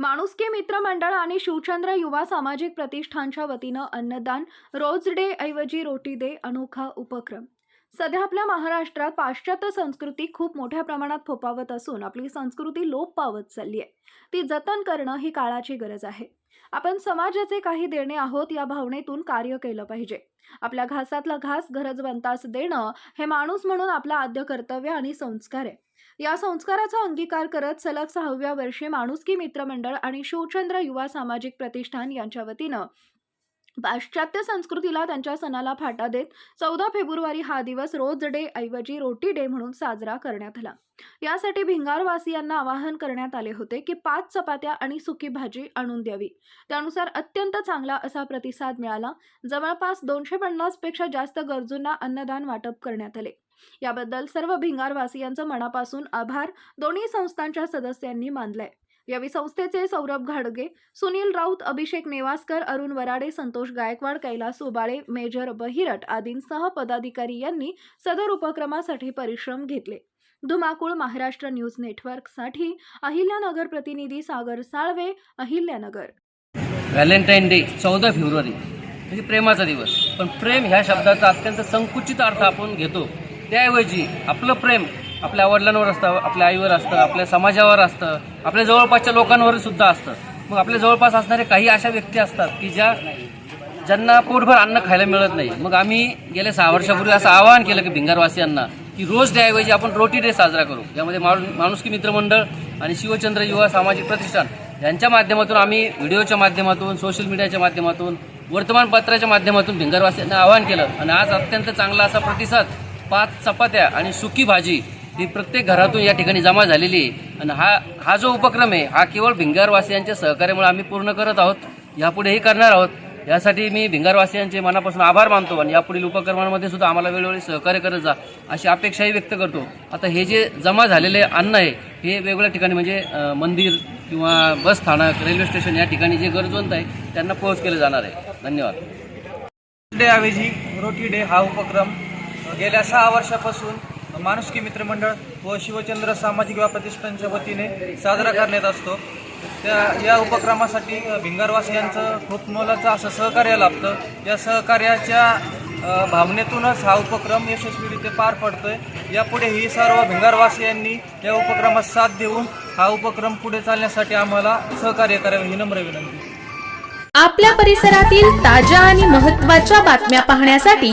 माणुसकी मित्र मंडळ आणि शिवचंद्र युवा सामाजिक प्रतिष्ठानच्या वतीनं अन्नदान रोज डे ऐवजी रोटी दे अनोखा उपक्रम. सध्या आपल्या महाराष्ट्रात पाश्चात्य संस्कृती खूप मोठ्या प्रमाणात फोपावत असून आपली संस्कृती लोप पावत चालली आहे. ती जतन करणं ही काळाची गरज आहे. आपण समाजाचे काही देणे आहोत या भावनेतून कार्य केलं पाहिजे. आपल्या घासातला घास गरजवंतास देणं हे माणूस म्हणून आपलं आद्य कर्तव्य आणि संस्कार आहे. या संस्काराचा अंगीकार करत सलग सहाव्या वर्षी माणुसकी मित्रमंडळ आणि शिवचंद्र युवा सामाजिक प्रतिष्ठान यांच्या वतीनं पाश्चात्य संस्कृतीला त्यांच्या सणाला फाटा देत चौदा फेब्रुवारी हा दिवस रोज डे ऐवजी रोटी डे म्हणून साजरा करण्यात आला. यासाठी भिंगारवासियांना आवाहन करण्यात आले होते की पाच चपात्या आणि सुकी भाजी आणून द्यावी. त्यानुसार अत्यंत चांगला असा प्रतिसाद मिळाला. जवळपास दोनशे पन्नासपेक्षा जास्त गरजूंना अन्नदान वाटप करण्यात आले. याबद्दल सर्व भिंगारवासियांचं मनापासून आभार. दोन्ही संस्थांच्या सदस्यांनी मानलाय. यावेळी संस्थेचे सौरभ घाडगे सुनील राऊत अभिषेक नेवासकर अरुण वराडे संतोष गायकवाड कैलास उबाळे मेजर बहिरट आदींसह पदाधिकारी यांनी सदर उपक्रमासाठी परिश्रम घेतले. धुमाकूळ महाराष्ट्र न्यूज नेटवर्कसाठी अहिल्यानगर प्रतिनिधी सागर साळवे अहिल्यानगर. व्हॅलेंटाईन डे चौदा फेब्रुवारी. म्हणजे प्रेमाचा दिवस. पण प्रेम ह्या शब्दाचा अत्यंत संकुचित अर्थ आपण घेतो. त्याऐवजी आपलं प्रेम आपल्या वडिलांवर असतं आपल्या आईवर असतं आपल्या समाजावर असतं आपल्या जवळपासच्या लोकांवर सुद्धा असतं. मग आपल्या जवळपास असणारे काही अशा व्यक्ती असतात की ज्या ज्यांना पोटभर अन्न खायला मिळत नाही. मग आम्ही गेल्या सहा वर्षापूर्वी असं आवाहन केलं की भिंगारवासियांना की रोज डेऐवजी आपण रोटी डे साजरा करू. यामध्ये माणू माणुसकी मित्रमंडळ आणि शिवचंद्र युवा सामाजिक प्रतिष्ठान यांच्या माध्यमातून आम्ही व्हिडिओच्या माध्यमातून सोशल मीडियाच्या माध्यमातून वर्तमानपत्राच्या माध्यमातून भिंगारवासियांना आवाहन केलं. आणि आज अत्यंत चांगला असा प्रतिसाद पाच चपात्या आणि सुकी भाजी ही प्रत्येक घरातून या ठिकाणी जमा झालेली आहे. आणि हा हा जो उपक्रम आहे हा केवळ भिंगारवासियांच्या सहकार्यामुळे आम्ही पूर्ण करत आहोत. यापुढेही करणार आहोत. यासाठी मी भिंगारवासियांचे मनापासून आभार मानतो आणि यापुढील उपक्रमांमध्ये सुद्धा आम्हाला वेळोवेळी सहकार्य करत जा अशी अपेक्षाही व्यक्त करतो. आता हे जे जमा झालेले अन्न आहे हे वेगवेगळ्या ठिकाणी म्हणजे मंदिर किंवा बस स्थानक रेल्वे स्टेशन या ठिकाणी जे गरजवंत आहे त्यांना पोहोच केलं जाणार आहे. धन्यवाद. डे ऐवजी रोटी डे हा उपक्रम गेल्या सहा वर्षापासून माणुसकी मित्रमंडळ व शिवचंद्र सामाजिक युवा प्रतिष्ठानच्या वतीने साजरा करण्यात असतो. त्या या उपक्रमासाठी भिंगारवासियांचं खूप मोलाचं असं सहकार्य लाभतं. या सहकार्याच्या भावनेतूनच हा उपक्रम यशस्वीरित्या पार पडतोय. यापुढेही सर्व भिंगारवासियांनी या उपक्रमात साथ देऊन हा उपक्रम पुढे चालण्यासाठी आम्हाला सहकार्य करावे ही नम्र विनंती. आपल्या परिसरातील ताज्या आणि महत्त्वाच्या बातम्या पाहण्यासाठी